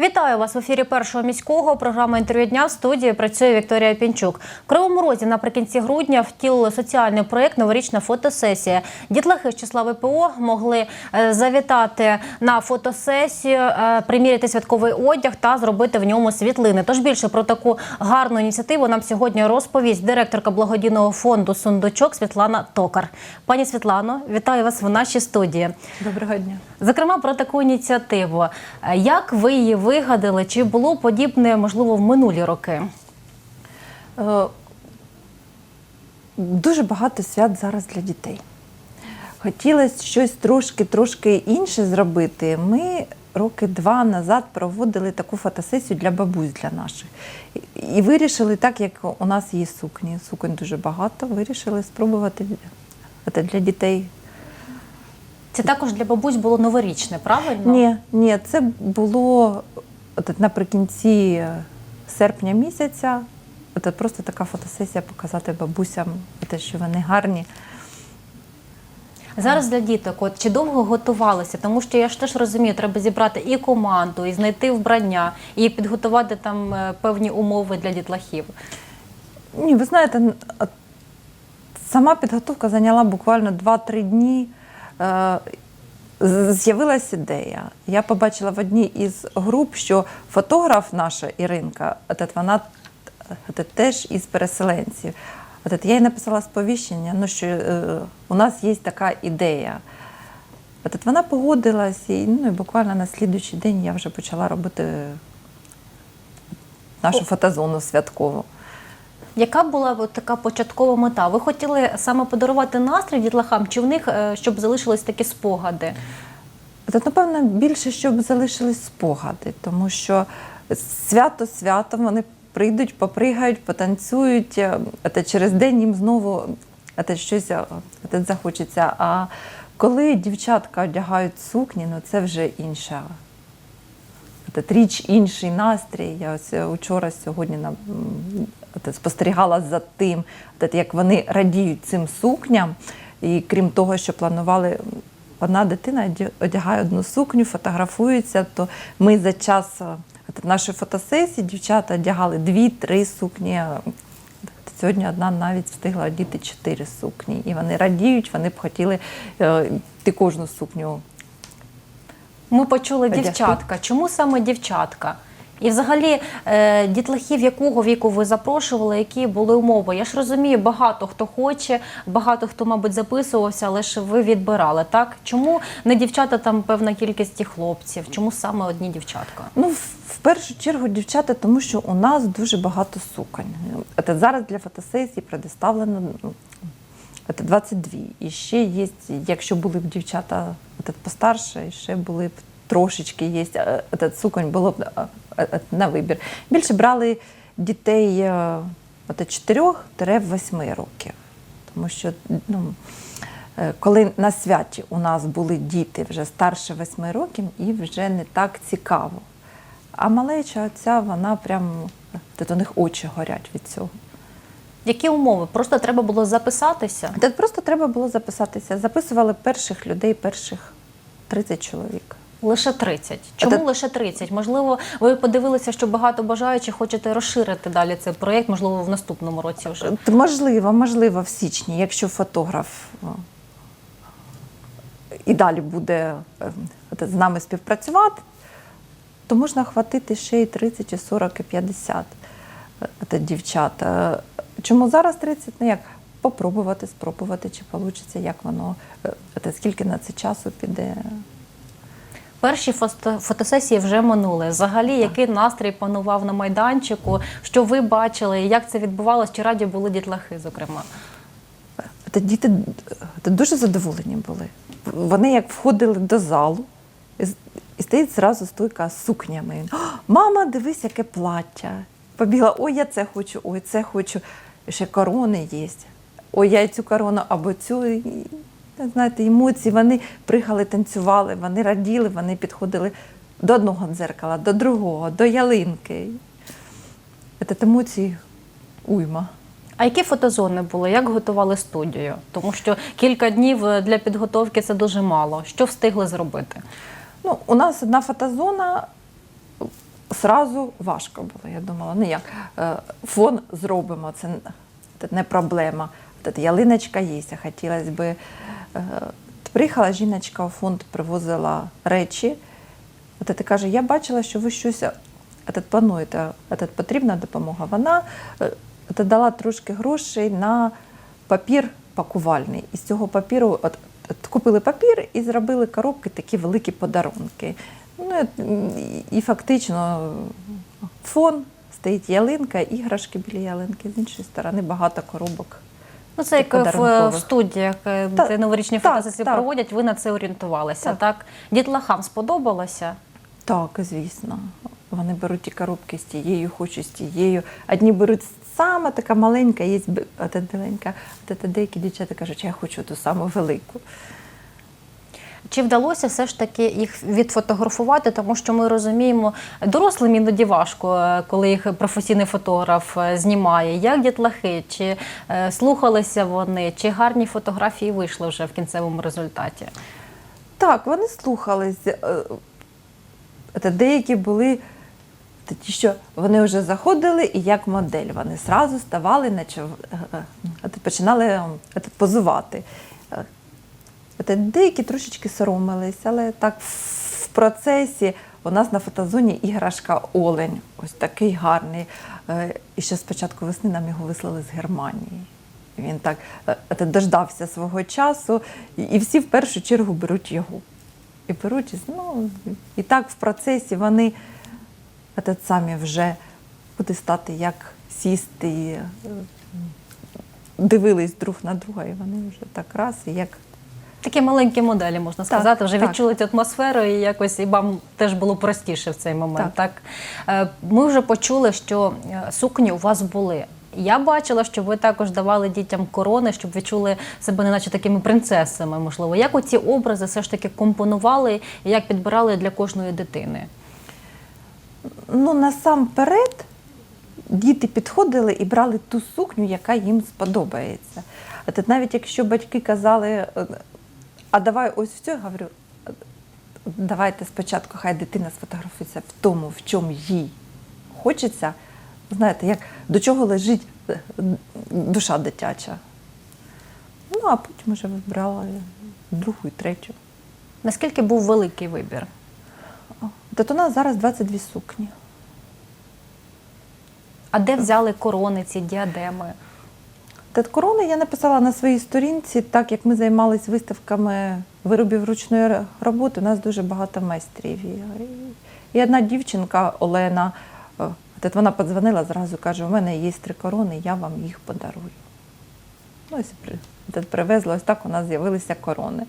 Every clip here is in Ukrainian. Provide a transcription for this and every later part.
Вітаю вас в ефірі першого міського. Програма інтерв'ю дня в студії працює Вікторія Пінчук. В Кривому Розі наприкінці грудня втілили соціальний проєкт Новорічна фотосесія. Дітлахи з числа ВПО могли е, завітати на фотосесію, е, приміряти святковий одяг та зробити в ньому світлини. Тож більше про таку гарну ініціативу нам сьогодні розповість директорка благодійного фонду Сундучок Світлана Токар. Пані Світлано, вітаю вас в нашій студії. Доброго дня. Зокрема, про таку ініціативу. Е, Як ви її вигадали? Чи було подібне, можливо, в минулі роки? Е, Дуже багато свят зараз для дітей. Хотілося щось трошки трошки інше зробити. Ми роки два назад проводили таку фотосесію для бабусь для наших. І вирішили, так як у нас є сукні, суконь дуже багато, вирішили спробувати для дітей. Це також для бабусь було новорічне, правильно? Ні, ні, це було от, наприкінці е, серпня місяця. От, просто така фотосесія показати бабусям, те, що вони гарні. Зараз для діток, от чи довго готувалися? Тому що я ж теж розумію, треба зібрати і команду, і знайти вбрання, і підготувати там е, певні умови для дітлахів. Ні, ви знаєте, сама підготовка зайняла буквально 2-3 дні. Е, З'явилась ідея. Я побачила в одній із груп, що фотограф наша Іринка, вона теж із переселенців. Я їй написала сповіщення, ну, що е, у нас є така ідея. Вона погодилась, і, ну, і буквально на слідуючий день я вже почала робити нашу фотозону святкову. Яка була така початкова мета? Ви хотіли саме подарувати настрій дітлахам, чи в них е, щоб залишились такі спогади? Та, напевно, більше, щоб залишились спогади, тому що свято свято вони прийдуть, попригають, потанцюють, е, та через день їм знову та щось та захочеться. А коли дівчатка одягають сукні, ну це вже інша. Та річ, інший настрій. Я ось е, учора сьогодні на, спостерігала за тим, як вони радіють цим сукням. І крім того, що планували одна дитина одягає одну сукню, фотографується, то ми за час е, нашої фотосесії дівчата одягали дві-три сукні. Сьогодні одна навіть встигла одіти чотири сукні. І вони радіють, вони б хотіли е, ти кожну сукню. Ми почули дівчатка. Чому саме дівчатка? І взагалі е, дітлахів якого віку ви запрошували, які були умови? Я ж розумію, багато хто хоче, багато хто, мабуть, записувався, але ж ви відбирали, так? Чому не дівчата там певна кількість і хлопців? Чому саме одні дівчатка? Ну, в першу чергу, дівчата, тому що у нас дуже багато суконь. Це зараз для фотосесії предоставлено ну, це 22. І ще є, якщо були б дівчата це постарше, ще були б трошечки є, це суконь було б на вибір. Більше брали дітей е, от 4-8 років. Тому що ну, е, коли на святі у нас були діти вже старше 8 років, і вже не так цікаво. А малеча ця, вона прям тут у них очі горять від цього. Які умови? Просто треба було записатися. Тут просто треба було записатися. Записували перших людей, перших 30 чоловік. Лише 30. Чому Це- лише 30? Можливо, ви подивилися, що багато бажаючих хочете розширити далі цей проєкт, можливо, в наступному році вже. Можливо, можливо, в січні, якщо фотограф і далі буде е, з нами співпрацювати, то можна хватити ще і 30, і 40, і 50 е, дівчат. Е, Чому зараз 30? Ну як? Попробувати, спробувати, чи вийде, як воно, е, скільки на це часу піде. Перші фотосесії вже минули. Взагалі, який настрій панував на майданчику? Що ви бачили? Як це відбувалося? Чи раді були дітлахи, зокрема? Та діти та дуже задоволені були. Вони як входили до залу, і, стоїть зразу стойка з сукнями. Мама, дивись, яке плаття. Побігла, ой, я це хочу, ой, це хочу. І ще корони є. Ой, я цю корону або цю. Знаєте, емоції, вони пригали, танцювали, вони раділи, вони підходили до одного дзеркала, до другого, до ялинки. Це емоції уйма. А які фотозони були? Як готували студію? Тому що кілька днів е, для підготовки це дуже мало. Що встигли зробити? Ну, у нас одна фотозона Сразу важко було. Я думала, ну як, е, фон зробимо, це не проблема. Ялиночка є, хотілося б. е, Приїхала жіночка у фонд, привозила речі. От ти каже, я бачила, що ви щось е, от, плануєте, от, потрібна допомога. Вона от, дала трошки грошей на папір пакувальний. І з цього папіру от, от, купили папір і зробили коробки такі великі подарунки. Ну, і фактично фон, стоїть ялинка, іграшки біля ялинки, з іншої сторони багато коробок. Ну, це як в, в студіях, е, Так, де новорічні так, фотосесії проводять, ви на це орієнтувалися, так? Так. Дітлахам сподобалося? Так, звісно. Вони беруть ті коробки з тією, хочуть з тією. Одні беруть саме така маленька, є біленька, а деякі дівчата кажуть, я хочу ту саму велику. Чи вдалося все ж таки їх відфотографувати, тому що ми розуміємо, дорослим іноді важко, е, коли їх професійний фотограф е, знімає. Як дітлахи? Чи е, слухалися вони, чи гарні фотографії вийшли вже в кінцевому результаті? Так, вони слухались. Та деякі були ті, що вони вже заходили, і як модель. Вони зразу ставали, наче починали позувати. Деякі трошечки соромились, але так в процесі у нас на фотозоні іграшка Олень, ось такий гарний. Е, І ще з початку весни нам його вислали з Германії. Він так е, дождався свого часу, і- всі в першу чергу беруть його. І беруть, ну, і так в процесі вони самі вже куди стати, як сісти, е, дивились друг на друга, і вони вже так раз, як Такі маленькі моделі, можна Так, сказати, вже так. відчули цю атмосферу, і якось і вам теж було простіше в цей момент. Так. Так. Е, Ми вже почули, що е, сукні у вас були. Я бачила, що ви також давали дітям корони, щоб відчули себе неначе такими принцесами, можливо. Як оці образи все ж таки компонували і як підбирали для кожної дитини? Ну, насамперед, діти підходили і брали ту сукню, яка їм сподобається. А навіть якщо батьки казали, е, а давай ось в цю, говорю, «Е, давайте спочатку хай дитина сфотографується в тому, в чому їй хочеться. Знаєте, як до чого лежить е, душа дитяча. Ну, а потім вже вибрала другу і третю. Наскільки був великий вибір? От у нас зараз 22 сукні. А де взяли корони, ці діадеми? Та корони я написала на своїй сторінці, так як ми займалися виставками виробів ручної роботи, у нас дуже багато майстрів. І одна дівчинка Олена, е, от вона подзвонила зразу, каже: у мене є три корони, я вам їх подарую. Ну, ось при- привезла, ось так у нас з'явилися корони.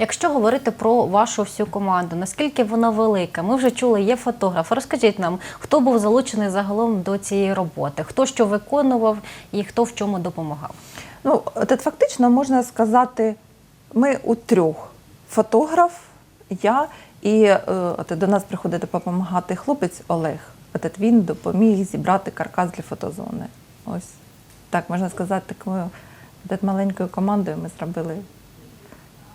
Якщо говорити про вашу всю команду, наскільки вона велика? Ми вже чули, є фотограф. Розкажіть нам, хто був залучений загалом до цієї роботи, хто що виконував і хто в чому допомагав. Ну, от фактично можна сказати, ми у трьох фотограф, я і е, от до нас приходить допомагати хлопець Олег. От він допоміг зібрати каркас для фотозони. Ось так можна сказати, такою маленькою командою ми зробили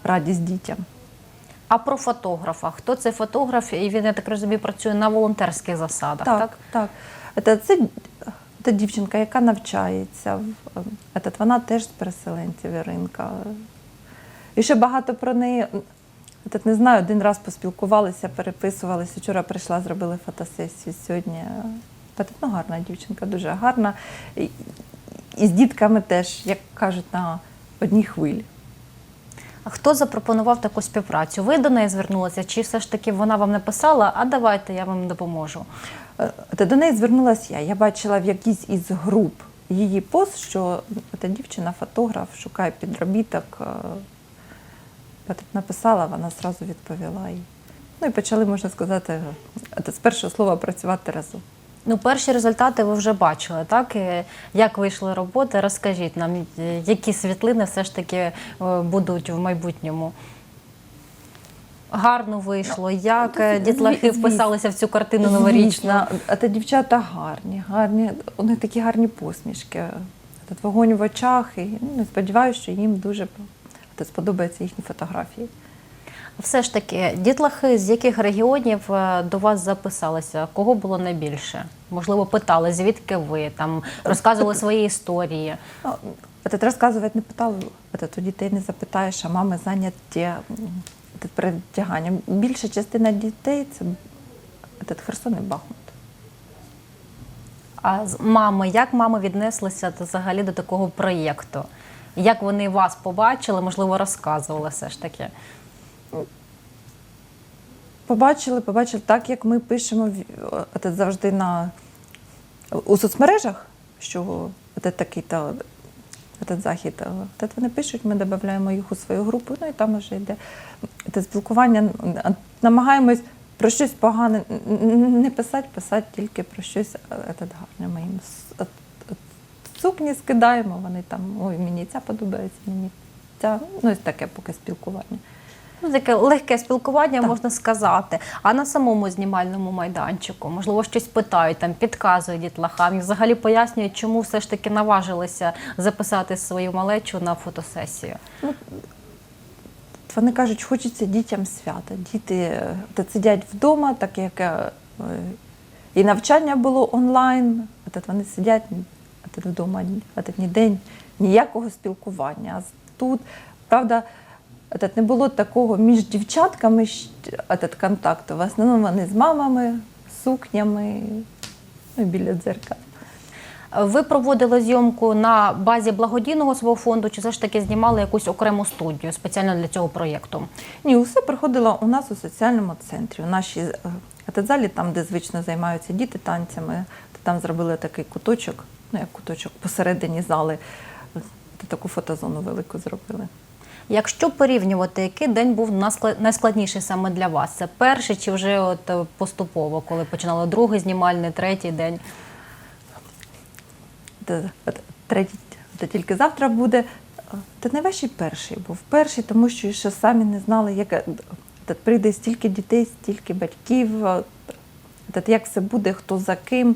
радість дітям. А про фотографа, хто це фотограф? І він, я так розумію, працює на волонтерських засадах. Так, Так, так. Це, це, дівчинка, яка навчається. Це, вона теж з переселенців Іринка. І ще багато про неї. Це, не знаю, один раз поспілкувалися, переписувалися. Вчора прийшла, зробили фотосесію сьогодні. Ну, гарна дівчинка, дуже гарна. І з дітками теж, як кажуть, на одній хвилі. Хто запропонував таку співпрацю? Ви до неї звернулися, чи все ж таки вона вам написала, а давайте я вам допоможу? Е, до неї звернулася я. Я бачила в якійсь із груп її пост, що та дівчина, фотограф, шукає підробіток. Е, Я так написала, вона одразу відповіла. Ну і почали, можна сказати, е, з першого слова працювати разом. Ну, перші результати ви вже бачили, так? Як вийшли роботи? Розкажіть нам, е, які світлини все ж таки е, будуть в майбутньому. Гарно вийшло, як е, дітлахи вписалися в цю картину новорічну. А та дівчата гарні, гарні, у них такі гарні посмішки. Тут вогонь в очах. І ну, сподіваюся, що їм дуже сподобаються їхні фотографії. Все ж таки, дітлахи з яких регіонів е, до вас записалися? Кого було найбільше? Можливо, питали, звідки ви там розказували свої історії. Ну, Этот розказувати не питали, этот, у дітей не запитаєш, а мами зайняті м, этот, передяганням. Більша частина дітей це этот, Херсон і Бахмут. А з- мами, як мами віднеслися до- взагалі до такого проєкту? Як вони вас побачили, можливо, розказували все ж таки? Побачили, побачили так, як ми пишемо в- этот, завжди на, у соцмережах, що этот, такий-то этот захід. Этот, вони пишуть, ми додаємо їх у свою групу, ну і там вже йде те спілкування. Намагаємось про щось погане н- не писати, писати тільки про щось этот, гарне. Ми їм с- от- от сукні скидаємо, вони там, ой, мені ця подобається, мені ця. Ну, ось таке поки спілкування. Ну, таке легке спілкування, Так. можна сказати. А на самому знімальному майданчику, можливо, щось питають, там підказують дітлахам, і взагалі пояснюють, чому все ж таки наважилися записати свою малечу на фотосесію. Ну, Вони кажуть, хочеться дітям свята. Діти е, сидять вдома, так як е, і навчання було онлайн. Вони сидять вдома ні день, ніякого спілкування. А тут, правда, от не було такого між дівчатками щ- контакту. В основному вони з мамами, сукнями, ну, біля дзеркала. Ви проводили зйомку на базі благодійного свого фонду, чи все ж таки знімали якусь окрему студію спеціально для цього проєкту? Ні, усе проходило у нас у соціальному центрі. У нашій е, атезалі, там, де звично займаються діти танцями, то там зробили такий куточок, ну як куточок посередині зали. Таку фотозону велику зробили. Якщо порівнювати, який день був найскладніший саме для вас? Це перший чи вже от е, поступово, коли починали другий знімальний, третій день? Третій, то тільки завтра буде. Та найважчий перший був. Перший, тому що ще самі не знали, як е, прийде стільки дітей, стільки батьків, е, як все буде, хто за ким.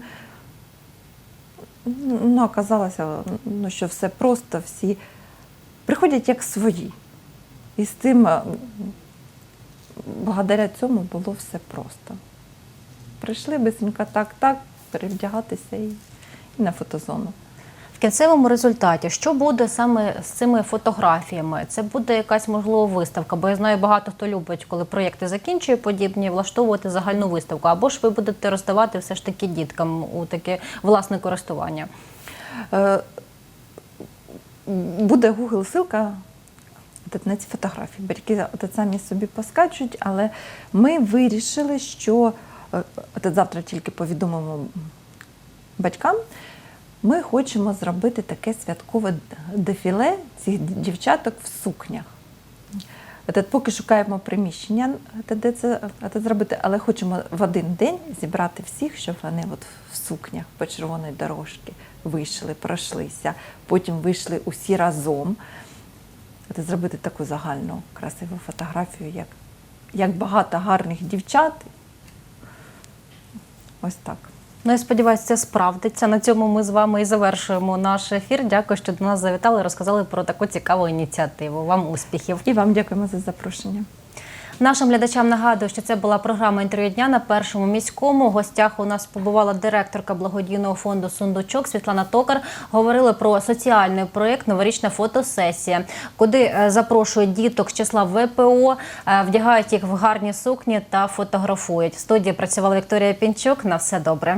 Ну, оказалося, ну, що все просто, всі приходять як свої. І з цим, е, благодаря цьому було все просто. Прийшли бисенько так, так, перевдягатися і, і на фотозону. В кінцевому результаті, що буде саме з цими фотографіями? Це буде якась можливо виставка, бо я знаю, багато хто любить, коли проєкти закінчує подібні, влаштовувати загальну виставку. Або ж ви будете роздавати все ж таки діткам у таке власне користування. Е, Буде Google ссылка от на ці фотографії. Батьки от самі собі поскачуть, але ми вирішили, що е, от завтра тільки повідомимо батькам. Ми хочемо зробити таке святкове дефіле цих дівчаток в сукнях. От поки шукаємо приміщення, де це зробити, але хочемо в один день зібрати всіх, щоб вони от в сукнях по червоної дорожки вийшли, пройшлися, потім вийшли усі разом. От зробити таку загальну красиву фотографію, як, як багато гарних дівчат. Ось так. Ну, я сподіваюся, це справдиться. На цьому ми з вами і завершуємо наш ефір. Дякую, що до нас завітали, розказали про таку цікаву ініціативу. Вам успіхів! І вам дякуємо за запрошення. Нашим глядачам нагадую, що це була програма інтерв'ю дня на першому міському. У гостях у нас побувала директорка благодійного фонду Сундучок Світлана Токар. Говорили про соціальний проєкт Новорічна фотосесія, куди е, запрошують діток з числа ВПО, е, вдягають їх в гарні сукні та фотографують. В студії працювала Вікторія Пінчук. На все добре.